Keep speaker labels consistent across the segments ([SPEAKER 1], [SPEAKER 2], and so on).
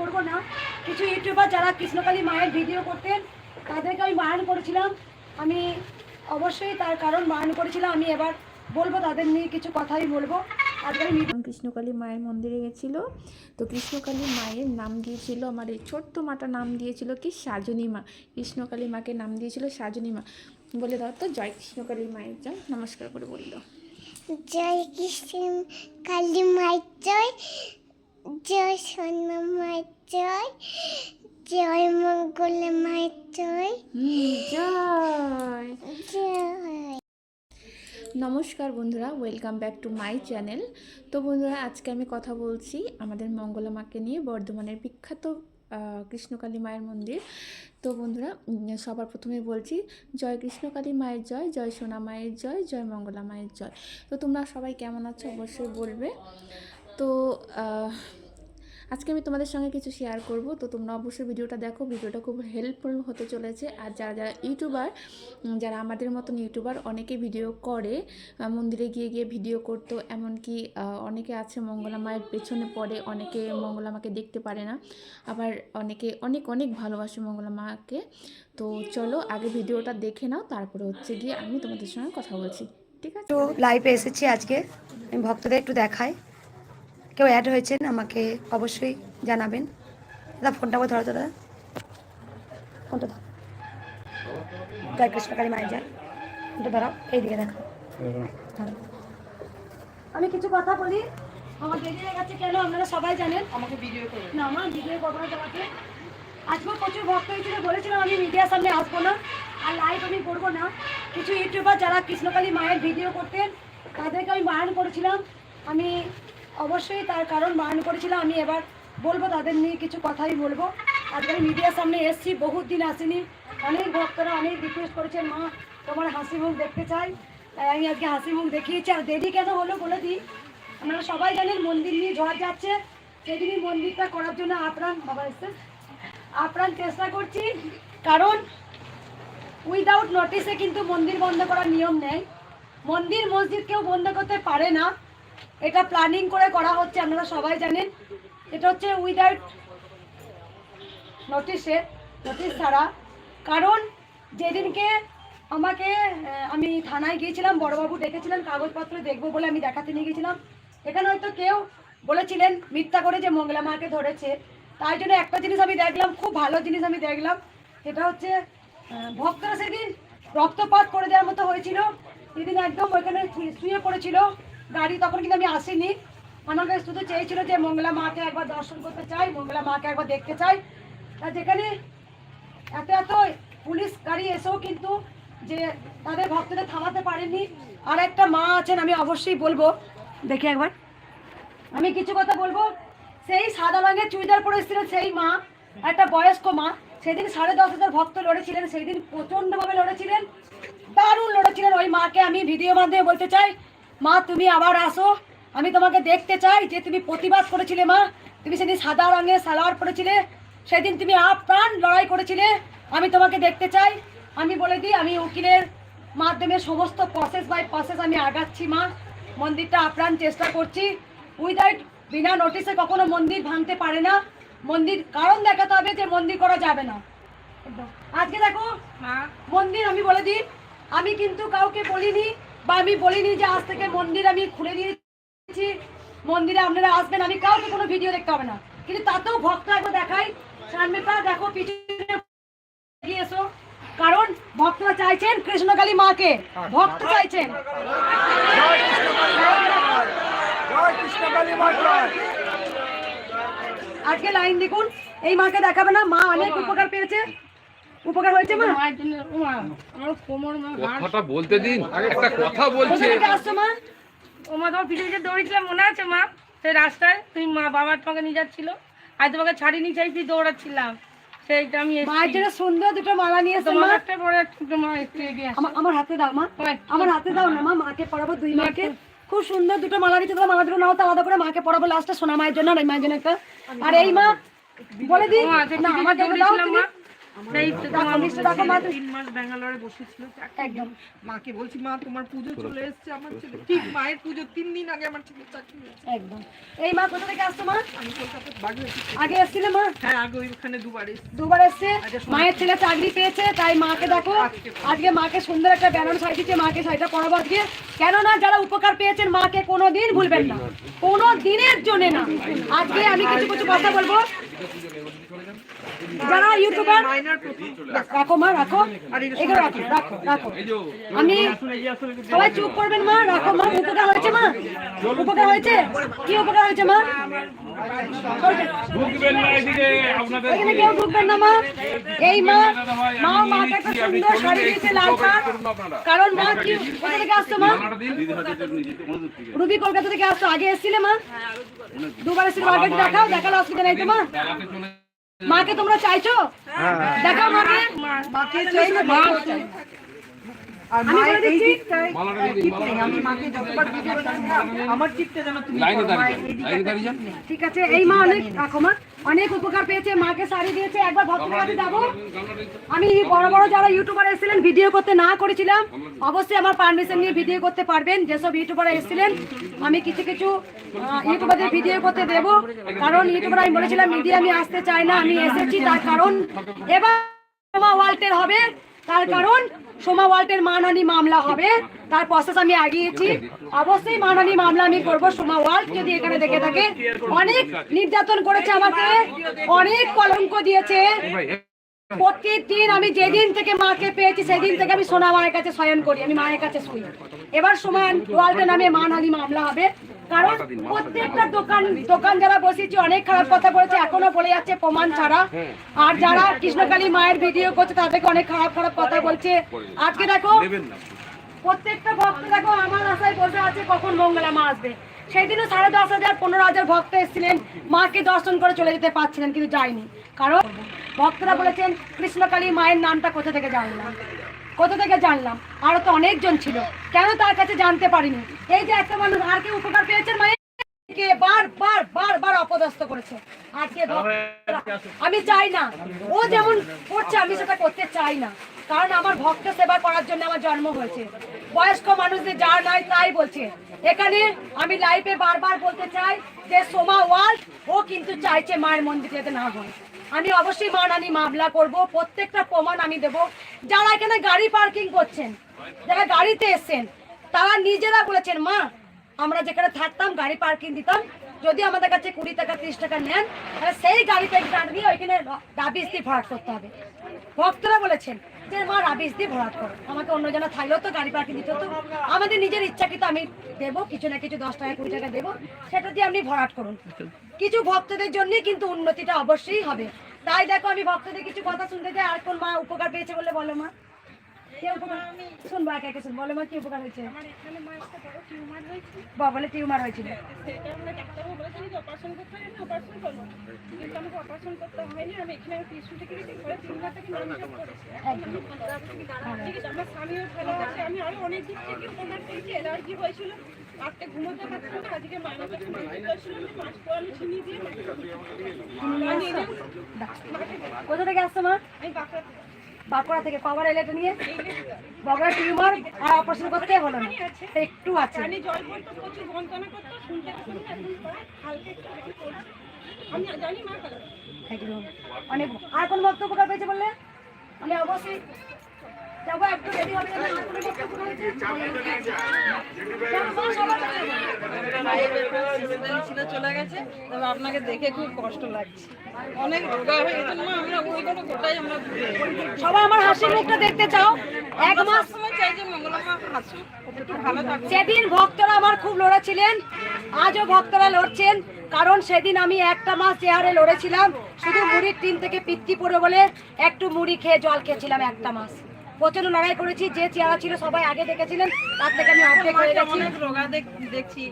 [SPEAKER 1] করব না। কিছু ইউটিউবার যারা কৃষ্ণকালী মায়ের ভিডিও করতেন তাদেরকে আমি বারণ করেছিলাম। আমি অবশ্যই তার কারণ বারণ করেছিলাম। আমি এবার বলব তাদের নিয়ে কিছু কথাই বলব। আজকে আমি
[SPEAKER 2] কৃষ্ণকালী মায়ের মন্দিরে গেছিল। তো কৃষ্ণকালী মায়ের নাম দিয়েছিল আমার এই ছোট্ট মাটা নাম দিয়েছিল কি? সাজনী মা। কৃষ্ণকালী মাকে নাম দিয়েছিল সাজনী মা। বলে দাও তো জয় কৃষ্ণকালী মায়ের জয়। নমস্কার করে বলল।
[SPEAKER 3] জয় কৃষ্ণ কালী মায়ের জয়। জয় সোনা মায়ের জয় জয় মঙ্গল মায়ের জয়।
[SPEAKER 2] জয়।
[SPEAKER 3] জয়।
[SPEAKER 2] নমস্কার বন্ধুরা welcome back to my channel. তো বন্ধুরা আজকে আমি কথা বলছি আমাদের মঙ্গলা মাকে নিয়ে বর্ধমানের বিখ্যাত কৃষ্ণকালী মায়ের মন্দির। তো বন্ধুরা সবার প্রথমে বলছি জয় কৃষ্ণকালী মায়ের জয় জয় সোনা মায়ের জয় জয় মঙ্গলা মায়ের জয়। তো তোমরা সবাই কেমন আছো? অবশ্যই বলবে। তো আজকে আমি তোমাদের সঙ্গে কিছু শেয়ার করব। তো তোমরা অবশ্যই ভিডিওটা দেখো, ভিডিওটা খুব হেল্পফুল হতে চলেছে। আর যারা যারা ইউটিউবার যারা আমাদের মতন ইউটিউবার অনেকে ভিডিও করে মন্দিরে গিয়ে গিয়ে ভিডিও করতো। এমনকি অনেকে আছে মঙ্গলা মায়ের পেছনে পড়ে, অনেকে মঙ্গলা মাকে দেখতে পারে না। আবার অনেকে অনেক অনেক ভালোবাসে মঙ্গলা মাকে। তো চলো, আগে ভিডিওটা দেখে নাও, তারপরে হচ্ছে গিয়ে আমি তোমাদের সঙ্গে কথা বলছি। ঠিক আছে?
[SPEAKER 1] তো লাইভে এসেছি আজকে। আমি ভক্তদের একটু দেখাই। কেউ অ্যাড হয়েছেন আমাকে অবশ্যই জানাবেন। দাদা ফোনটা করে ধরো তো দাদা। ফোনটা ধরো। জয় কৃষ্ণকালী মায়ের জয় ফোনটা ধরো এইদিকে দেখো। আমি কিছু কথা বলি। আমার দেরি হয়ে গেছে কেন আপনারা সবাই জানেন? আমাকে ভিডিও করে। না আমার ভিডিও করব না তোমাকে। আজকেও প্রচুর ভক্ত হয়েছিল বলেছিলাম আমি মিডিয়ার সামনে আসব না আর লাইভ আমি করব না। কিছু ইউটিউবার যারা কৃষ্ণকালী মায়ের ভিডিও করতেন তাদেরকে আমি বারণ করেছিলাম। আমি অবশ্যই তার কারণ বারণ করেছিলাম আমি এবার বলব, তাদের নিয়ে কিছু কথাই বলব। আজকে মিডিয়ার সামনে এসেছি, বহুত দিন আসিনি। অনেক ভক্তরা অনেক রিকোয়েস্ট করেছেন মা, তোমার হাসি মুখ দেখতে চাই। আমি আজকে হাসি মুখ দেখিয়েছি। আর দেরি কেন হলো বলে দিই, আপনারা সবাই জানেন, মন্দির নিয়ে ঝড় যাচ্ছে। সেদিনই মন্দিরটা করার জন্য আপ্রাণ, বাবা এসছে। আপ্রাণ চেষ্টা করছি, কারণ উইদাউট নোটিসে কিন্তু মন্দির বন্ধ করার নিয়ম নেই। মন্দির মসজিদ কেউ বন্ধ করতে পারে না। এটা প্ল্যানিং করে করা হচ্ছে, আপনারা সবাই জানেন। এটা হচ্ছে উইদাউট নোটিশে নোটিশ ছাড়া। কারণ যেদিনকে আমাকে আমি থানায় গিয়েছিলাম, বড়বাবু ডেকেছিলেন, কাগজপত্র দেখব বলে আমি দেখাতে নিয়ে গেছিলাম এখানে হয়তো কেউ বলেছিলেন মিথ্যা করে যে মঙ্গলা মাকে ধরেছে। তাই জন্য একটা জিনিস আমি দেখলাম, খুব ভালো জিনিস আমি দেখলাম। সেটা হচ্ছে ভক্তরা সেদিন রক্তপাত করে দেওয়ার মতো হয়েছিল। সেদিন একদম ওইখানে শুয়ে পড়েছিল। গাড়ি তখন কিন্তু আমি আসিনি। আমার কাছে শুধু চেয়েছিল যে মঙ্গলা মাকে একবার দর্শন করতে চাই, মঙ্গলা মাকে একবার দেখতে চাই। তা যেখানে এত এত পুলিশ গাড়ি এসেও কিন্তু যে তাদের ভক্তদের থামাতে পারেনি। আর একটা মা আছেন, আমি অবশ্যই বলব, দেখি একবার। আমি কিছু কথা বলব, সেই সাদা রঙের চুড়িদার পরে এসেছিলেন সেই মা, একটা বয়স্ক মা। সেদিন সাড়ে দশ হাজার ভক্ত লড়েছিলেন, সেই দিন প্রচণ্ডভাবে লড়েছিলেন, দারুণ লড়েছিলেন ওই মাকে। আমি ভিডিও মাধ্যমে বলতে চাই মা তুমি আবার আসো। আমি তোমাকে দেখতে চাই যে তুমি প্রতিবাদ করেছিলে মা। তুমি সেদিন সাদা রঙের সালোয়ার পরেছিলে সেদিন তুমি আপ্রাণ লড়াই করেছিলে। আমি তোমাকে দেখতে চাই। আমি বলে দিই আমি উকিলের মাধ্যমে সমস্ত প্রসেস বাই প্রসেস আমি আগাচ্ছি মা। মন্দিরটা আপ্রাণ চেষ্টা করছি। উইদাউট বিনা নোটিসে কখনো মন্দির ভাঙতে পারে না। মন্দির কারণ দেখাতে হবে যে মন্দির করা যাবে না। আজকে দেখো মন্দির আমি বলে দিই আমি কিন্তু কাউকে বলিনি বা আমি বলিনি যে আজ থেকে মন্দির আমি খুলে দিয়েছি। মন্দিরে আপনারা আসবেন, আমি কাউকে কোনো ভিডিও দেখতে হবে না। কিন্তু তাতেও ভক্ত একবার দেখাই। সামনেটা দেখো, পিছনে এসো। কারণ ভক্তরা চাইছেন কৃষ্ণকালী মাকে। ভক্ত চাইছেন। আজকে লাইন দেখুন। এই মাকে দেখাবে না, মা অনেক উপকার পেয়েছে। উপকার হয়েছে মা?
[SPEAKER 4] কথাটা বলতে দিন একটা কথা বলছে।
[SPEAKER 1] আসছো মা?
[SPEAKER 5] ও মা তোমার পিছনে যে দৌড়েছিলাম মনে আছে মা? সেই রাস্তায় তুমি মা বাবা তোমাকে নিয়ে যাচ্ছিল। আর তোমাকে ছাড়িনি চাইছি দৌড়াচ্ছিলাম। সেইটা আমি
[SPEAKER 1] মায়ের জন্য সুন্দর দুটো মালা নিয়ে এসো
[SPEAKER 5] তোমার
[SPEAKER 1] মা
[SPEAKER 5] একটা পরে মা একটু এগিয়ে
[SPEAKER 1] আমার আমার হাতে দাও মা। আমার হাতে দাও না মা। মাকে পড়াবো দুই মাকে খুব সুন্দর দুটো মালা দিতে দাও মালা দুটো নাও তো আলাদা করে মাকে পড়াবো লাস্টে সোনা মায়ের জন্য আর এই মায়ের জন্য একটা। আর এই মা বলে দিই
[SPEAKER 5] ও, আচ্ছা,
[SPEAKER 1] না আমাকে দাও
[SPEAKER 5] বলেছিলাম,
[SPEAKER 1] তুমি
[SPEAKER 5] মা? সেই তো
[SPEAKER 1] রাখো,
[SPEAKER 5] তোমার
[SPEAKER 1] মিষ্টি রাখো মা তুমি।
[SPEAKER 6] তিন মাস ব্যাঙ্গালোরে বসেছিল।
[SPEAKER 1] একদম।
[SPEAKER 6] মাকে বলছি মা তোমার পুজো চলে এসেছে আমার ছেলে ঠিক মায়ের পুজো তিন দিন আগে আমার ছেলে চাকরি
[SPEAKER 1] একদম। এই মা কোথা থেকে আসতো মা?
[SPEAKER 6] আমি কলকাতার বাড়ি
[SPEAKER 1] আগে এসছিলে মা?
[SPEAKER 6] হ্যাঁ আগে ওইখানে দুবার এসেছি।
[SPEAKER 1] দুবার এসছে? মায়ের ছেলে চাকরি পেয়েছে তাই মাকে দেখো। আজকে মাকে সুন্দর একটা ব্যানার শাড়ি দিচ্ছে মাকে শাড়িটা পরাবো আজকে। কেননা যারা উপকার পেয়েছেন মাকে কোনো দিন ভুলবেন না। কোনো দিনের জন্য না। আজকে আমি কিছু কিছু কথা বলব। যারা ইউটিউবার রাখো মা রাখো। এগুলো রাখো রাখো। রাখো। আমি সবাই চুপ করবেন মা রাখো মা উপকার হয়েছে মা। উপকার হয়েছে? কি উপকার হয়েছে মা? এখানে কেউ ঢুকবেন না মা। এই মা মা মাকে সুন্দর শাড়ি দিয়েছে লাল কারণ মা কি কোথা থেকে আসছো মা? রুবি কলকাতা থেকে আসছো আগে এসেছিলে মা? দুবার। এসেছিলে মাকে দেখাও দেখালে অসুবিধা নেই তো মা। মাকে তোমরা চাইছো? দেখো মাকে।
[SPEAKER 6] মাকে চাই না মা
[SPEAKER 1] আমি
[SPEAKER 6] এই দিকটায় ঠিক নেই আমি মাকে যতবার ভিডিও আমার যেন তুমি
[SPEAKER 1] ঠিক আছে এই মা অনেক অনেক উপকার পেয়েছে মাকে শাড়ি দিয়েছে একবার যাব। আমি বড় বড় যারা ইউটিউবার এসেছিলেন ভিডিও করতে না করেছিলাম অবশ্যই আমার পারমিশন নিয়ে ভিডিও করতে পারবেন। যেসব ইউটিউবার এসেছিলেন আমি কিছু কিছু ইউটিউবারদের ভিডিও করতে দেব। কারণ ইউটিউবার আমি বলেছিলাম মিডিয়া আমি আসতে চাই না আমি এসেছি তার কারণ। এবার হবে। তার কারণ সোমা ওয়াল্টের মানহানি মামলা হবে। তার প্রসেস আমি আগিয়েছি। অবশ্যই মানহানি মামলা আমি করব সোমা ওয়াল্ট, যদি এখানে দেখে থাকে। অনেক নির্যাতন করেছে আমাকে, অনেক কলঙ্ক দিয়েছে। প্রতিদিন আমি যেদিন থেকে মাকে পেয়েছি, সেদিন থেকে আমি সোনা মায়ের কাছে শয়ন করি, আমি মায়ের কাছে শুই। এবার সময় ওয়াল্টে নামে মানহানি মামলা হবে। কারণ প্রত্যেকটা দোকান দোকান যারা বসেছি অনেক খারাপ কথা বলেছে এখনও বলে যাচ্ছে প্রমাণ ছাড়া। আর যারা কৃষ্ণকালী মায়ের ভিডিও করছে তাদেরকে অনেক খারাপ খারাপ কথা বলছে। আজকে দেখো প্রত্যেকটা ভক্ত দেখো আমার আশায় বসে আছে কখন মঙ্গলা মা আসবে। সেই দিনও সাড়ে দশ হাজার পনেরো হাজার ভক্ত এসেছিলেন। মাকে দর্শন করে চলে যেতে পারছিলেন কিন্তু যায়নি। কারণ ভক্তরা বলেছেন কৃষ্ণকালী মায়ের নামটা কোথা থেকে জানলাম? কোথা থেকে জানলাম? আরও তো অনেকজন ছিল। কেন তার কাছে জানতে পারিনি? এই যে একটা মানুষ, আর কেউ উপকার পেয়েছেন কে আজকে আমি এখানে আমি লাইভে বারবার বলতে চাই যে সোমা ওয়ার্ল্ড ও কিন্তু চাইছে মায়ের মন্দির যাতে না হয়। আমি অবশ্যই মানানি মামলা করব। প্রত্যেকটা প্রমাণ আমি দেব। যারা এখানে গাড়ি পার্কিং করছেন যারা গাড়িতে এসছেন তারা নিজেরা বলেছেন মা আমরা যেখানে থাকতাম গাড়ি পার্কিং দিতাম। যদি আমাদের কাছে কুড়ি টাকা ত্রিশ টাকা নেন তাহলে সেই গাড়িতে দাঁড় দিয়ে ওইখানে রাবিশ দিয়ে ভরাট করতে হবে। ভক্তরা বলেছেন যে মা রাবিশ দিয়ে ভরাট করো। আমাকে অন্য জনা থাকলেও তো গাড়ি পার্কিং দিতে হতো। আমাদের নিজের ইচ্ছাকৃত আমি দেবো কিছু না কিছু দশ টাকা কুড়ি টাকা দেবো। সেটা দিয়ে আপনি ভরাট করুন। কিছু ভক্তদের জন্য কিন্তু উন্নতিটা অবশ্যই হবে। তাই দেখো আমি ভক্তদের কিছু কথা শুনতে চাই। আর কোন মা উপকার পেয়েছে বলে বলো মা? কে উপকার শুনব একে একে শুন বলো মা কি উপকার হয়েছে? বলে টিউমার হয়েছিল।
[SPEAKER 7] আমরা আমি স্বামীও ভালো আছে আরও অনেক দিক থেকে থেকে অ্যালার্জি হয়েছিল। রাত্রে ঘুমোতে পারছিলাম না আজকে মায়ের কাছে মানসিক হয়েছিল মাছ পড়ানো চিনি দিয়ে
[SPEAKER 1] কোথা থেকে আসছো মা?
[SPEAKER 7] আমি বাঁকড়া
[SPEAKER 1] বাঁকুড়া থেকে পাওয়ার এলাকা নিয়ে? বাঁকুড়া টিউমার আর অপারেশন করতে হলো না। একটু আছে।
[SPEAKER 7] কানে জল পড়তো প্রচুর যন্ত্রণা করতো শুনতে পেতাম না এখন পরে হালকা একটু একটু আমি জানি মা কালো
[SPEAKER 1] একদম অনেক আর কোন উপকার পেয়েছে বললে? আমি অবশ্যই
[SPEAKER 6] চলে গেছে। তবে আপনাকে দেখে খুব কষ্ট লাগছে। অনেক রোগা হয়ে গেছে। আমরা আমরা
[SPEAKER 1] সবাই আমার হাসি মুখটা দেখতে চাও। এক মাস
[SPEAKER 6] সবসময় চাই যে মঙ্গলা হাসুক একটু ভালো থাকুক।
[SPEAKER 1] সেদিন ভক্তরা আমার খুব লড়েছিলেন। আজও ভক্তরা লড়ছেন। কারণ সেদিন আমি একটা মাস চেয়ারে লড়েছিলাম শুধু মুড়ির টিন থেকে পিত্তি পড়ে বলে একটু মুড়ি খেয়ে জল খেয়েছিলাম একটা মাস। প্রচণ্ড লড়াই করেছি যে চেহারা ছিল সবাই আগে দেখেছিলেন তার থেকে আমি অর্ধেক হয়ে গেছি
[SPEAKER 6] অনেক রোগা দেখছি।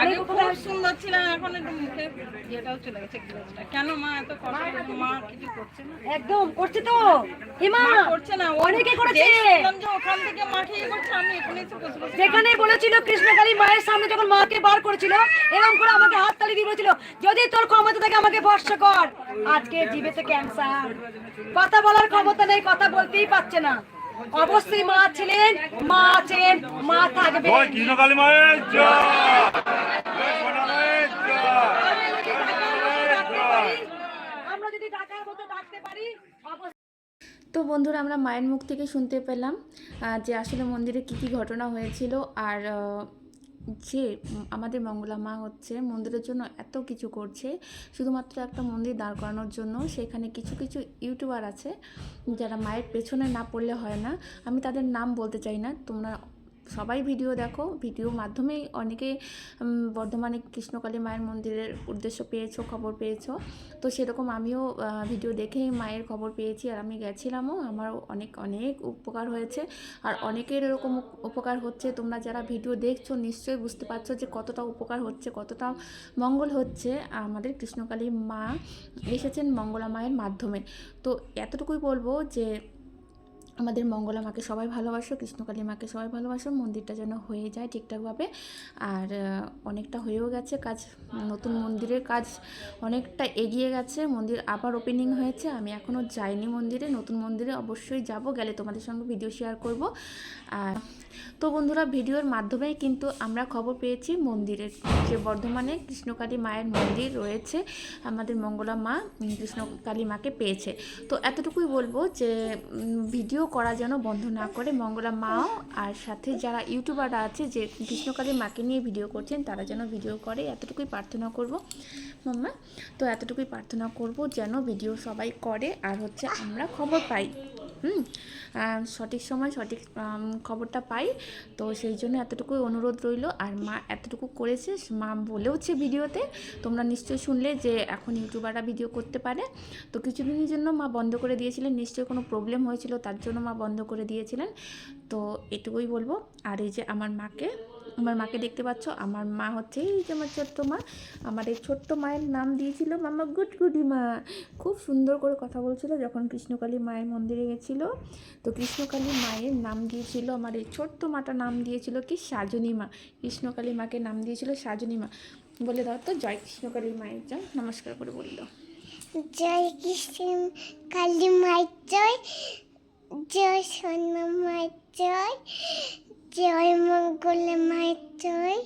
[SPEAKER 6] আগে খুব সুন্দর ছিলেন এখন একটু মুখে ইয়েটাও চলে গেছে গ্লেজটা। কেন মা এত কষ্ট মা কিছু করছে না?
[SPEAKER 1] একদম করছে তো। হিমা
[SPEAKER 6] করছে না
[SPEAKER 1] অনেকে করেছে।
[SPEAKER 6] ওখান থেকে মাঠে করছে আমি এখানে এসে বসে বসে
[SPEAKER 1] যেখানে বলেছিল কৃষ্ণকালী মায়ের সামনে যখন মাকে বার করেছিল এরকম করে আমাকে হাত তালি দিয়ে বলেছিল যদি তোর ক্ষমতা থাকে আমাকে বর্ষ কর। আজকে জিভেতে ক্যান্সার কথা বলার ক্ষমতা নেই কথা বলতেই পারছে না। অবশ্যই মা ছিলেন মা আছেন মা থাকবে
[SPEAKER 8] কৃষ্ণকালী মায়ের জয়। জয় সোনা মায়ের জয়
[SPEAKER 1] আমরা যদি ডাকার মতো ডাকতে পারি
[SPEAKER 2] তো বন্ধুরা আমরা মায়ের মুখ থেকে শুনতে পেলাম যে আসলে মন্দিরে কি কি ঘটনা হয়েছিল আর যে আমাদের মঙ্গলা মা হচ্ছে মন্দিরের জন্য এত কিছু করছে। শুধুমাত্র একটা মন্দির দাঁড় করানোর জন্য। সেখানে কিছু কিছু ইউটিউবার আছে যারা মায়ের পেছনে না পড়লে হয় না। আমি তাদের নাম বলতে চাই না। তোমরা সবাই ভিডিও দেখো। ভিডিও মাধ্যমেই অনেকে বর্ধমানে কৃষ্ণকালী মায়ের মন্দিরের উদ্দেশ্য পেয়েছ, খবর পেয়েছ। তো সেরকম আমিও ভিডিও দেখেই মায়ের খবর পেয়েছি আর আমি গেছিলামও। আমারও অনেক অনেক উপকার হয়েছে। আর অনেকের এরকম উপকার হচ্ছে। তোমরা যারা ভিডিও দেখছ নিশ্চয়ই বুঝতে পারছ যে কতটা উপকার হচ্ছে, কতটা মঙ্গল হচ্ছে। আমাদের কৃষ্ণকালী মা এসেছেন মঙ্গলা মায়ের মাধ্যমে। তো এতটুকুই বলব যে আমাদের মঙ্গলা মাকে সবাই ভালোবাসো, কৃষ্ণকালী মাকে সবাই ভালোবাসো, মন্দিরটা যেন হয়ে যায় ঠিকঠাকভাবে। আর অনেকটা হয়েও গেছে কাজ, নতুন মন্দিরের কাজ অনেকটা এগিয়ে গেছে, মন্দির আবার ওপেনিং হয়েছে, আমি এখনও যাইনি মন্দিরে, নতুন মন্দিরে অবশ্যই যাব, গেলে তোমাদের সঙ্গে ভিডিও শেয়ার করব। আর, তো বন্ধুরা ভিডিওর মাধ্যমেই কিন্তু আমরা খবর পেয়েছি মন্দিরের যে বর্ধমানে কৃষ্ণকালী মায়ের মন্দির রয়েছে, আমাদের মঙ্গলা মা কৃষ্ণকালী মাকে পেয়েছে। তো এতটুকুই বলব যে ভিডিও করা যেন বন্ধ না করে। মঙ্গলা মাও আর সাথে যারা ইউটিউবাররা আছে, যে গ্রীষ্মকালে মাকে নিয়ে ভিডিও করছেন, তারা যেন ভিডিও করে। এতটুকুই প্রার্থনা করব। মাম্মা, তো এতটুকুই প্রার্থনা করব যেন ভিডিও সবাই করে। আর হচ্ছে আমরা খবর পাই। হুম সঠিক সময় সঠিক খবরটা পাই। তো সেই জন্য এতটুকুই অনুরোধ রইল। আর মা এতটুকু করেছে, মা বলেওছে ভিডিওতে। তোমরা নিশ্চয়ই শুনলে যে এখন ইউটিউবাররা ভিডিও করতে পারে। তো কিছুদিনের জন্য মা বন্ধ করে দিয়েছিলেন। নিশ্চয়ই কোনো প্রবলেম হয়েছিল, তার জন্য মা বন্ধ করে দিয়েছিলেন। তো এটুকুই বলব। আর এই যে আমার মাকে আমার মাকে দেখতে পাচ্ছ? আমার মা হচ্ছে এই যে আমার ছোট্ট মা। আমার এই ছোট্ট মায়ের নাম দিয়েছিল মামা গুডগুডি মা। খুব সুন্দর করে কথা বলছিল যখন কৃষ্ণকালী মায়ের মন্দিরে গেছিল। তো কৃষ্ণকালী মায়ের নাম দিয়েছিল, আমার এই ছোট্ট মাটা নাম দিয়েছিল কি? সাজনী মা। কৃষ্ণকালী মাকে নাম দিয়েছিল সাজনী মা। বলে দাও তো, জয় কৃষ্ণকালী মায়ের জয়। নমস্কার করে বলল।
[SPEAKER 3] জয় কৃষ্ণ কালী মায়ের জয়। জয় সোনা মায়ের জয়। জয় মঙ্গলে মায়ের জয়।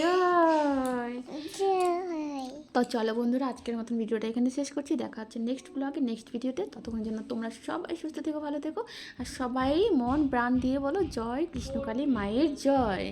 [SPEAKER 2] জয়।
[SPEAKER 3] জয়
[SPEAKER 2] তো চলো বন্ধুরা আজকের মতন ভিডিওটা এখানে শেষ করছি। দেখা হচ্ছে নেক্সট ব্লগে নেক্সট ভিডিওতে ততক্ষণ জন্য তোমরা সবাই সুস্থ থেকো ভালো থেকো। আর সবাই মন প্রাণ দিয়ে বলো জয় কৃষ্ণকালী মায়ের জয়।